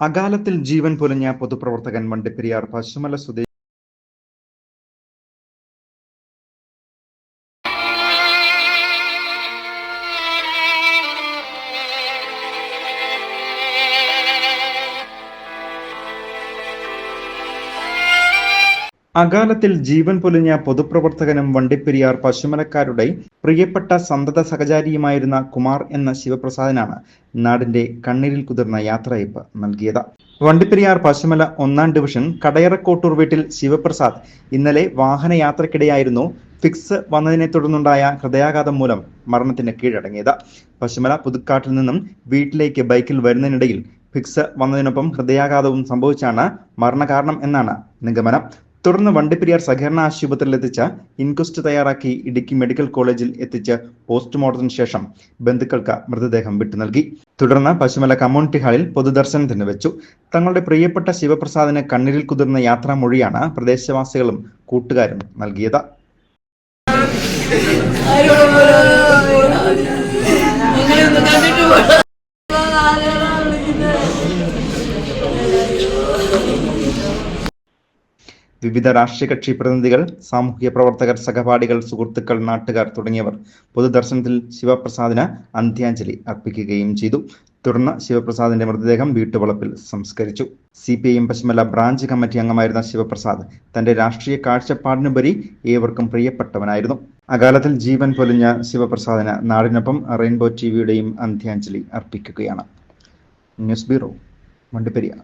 അകാലത്തിൽ ജീവൻ പൊലിഞ്ഞ പൊതുപ്രവർത്തകൻ വണ്ടിപ്പെരിയാർ പശുമല സ്വദേശി അകാലത്തിൽ ജീവൻ പൊലിഞ്ഞ പൊതുപ്രവർത്തകനും വണ്ടിപ്പെരിയാർ പശുമലക്കാരുടെ പ്രിയപ്പെട്ട സന്തത സഹചാരിയുമായിരുന്ന കുമാർ എന്ന ശിവപ്രസാദനാണ് നാടിന്റെ കണ്ണീരിൽ കുതിർന്ന യാത്രയപ്പ് നൽകിയത്. വണ്ടിപ്പെരിയാർ പശുമല ഒന്നാം ഡിവിഷൻ കടയറക്കോട്ടൂർ വീട്ടിൽ ശിവപ്രസാദ് ഇന്നലെ വാഹനയാത്രക്കിടെയായിരുന്നു ഫിക്സ് വന്നതിനെ തുടർന്നുണ്ടായ ഹൃദയാഘാതം മൂലം മരണത്തിന് കീഴടങ്ങിയത്. പശുമല പുതുക്കാട്ടിൽ നിന്നും വീട്ടിലേക്ക് ബൈക്കിൽ വരുന്നതിനിടയിൽ ഫിക്സ് വന്നതിനൊപ്പം ഹൃദയാഘാതവും സംഭവിച്ചാണ് മരണകാരണം എന്നാണ് നിഗമനം. തുടർന്ന് വണ്ടിപ്പെരിയാർ സഹകരണ ആശുപത്രിയിൽ എത്തിച്ച ഇൻക്വസ്റ്റ് തയ്യാറാക്കി ഇടുക്കി മെഡിക്കൽ കോളേജിൽ എത്തിച്ച് പോസ്റ്റ്മോർട്ടത്തിന് ശേഷം ബന്ധുക്കൾക്ക് മൃതദേഹം വിട്ടു നൽകി. തുടർന്ന് പശുമല കമ്മ്യൂണിറ്റി ഹാളിൽ പൊതുദർശനത്തിന് വെച്ചു. തങ്ങളുടെ പ്രിയപ്പെട്ട ശിവപ്രസാദിന് കണ്ണീരിൽ കുതിർന്ന യാത്രാമൊഴിയാണ് പ്രദേശവാസികളും കൂട്ടുകാരും നൽകിയത്? വിവിധ രാഷ്ട്രീയ കക്ഷി പ്രതിനിധികൾ സാമൂഹ്യ പ്രവർത്തകർ സഹപാഠികൾ സുഹൃത്തുക്കൾ നാട്ടുകാർ തുടങ്ങിയവർ പൊതുദർശനത്തിൽ ശിവപ്രസാദിന് അന്ത്യാഞ്ജലി അർപ്പിക്കുകയും ചെയ്തു. തുടർന്ന് ശിവപ്രസാദിന്റെ മൃതദേഹം വീട്ടുവളപ്പിൽ സംസ്കരിച്ചു. C P I M പശ്ചിമല branch committee അംഗമായിരുന്ന ശിവപ്രസാദ് തന്റെ രാഷ്ട്രീയ കാഴ്ചപ്പാടിനുപരി ഏവർക്കും പ്രിയപ്പെട്ടവനായിരുന്നു. അകാലത്തിൽ ജീവൻ പൊലിഞ്ഞ ശിവപ്രസാദിന് നാടിനൊപ്പം റെയിൻബോ ടിവിയുടെയും അന്ത്യാഞ്ജലി അർപ്പിക്കുകയാണ്. News bureau Vandiperiyar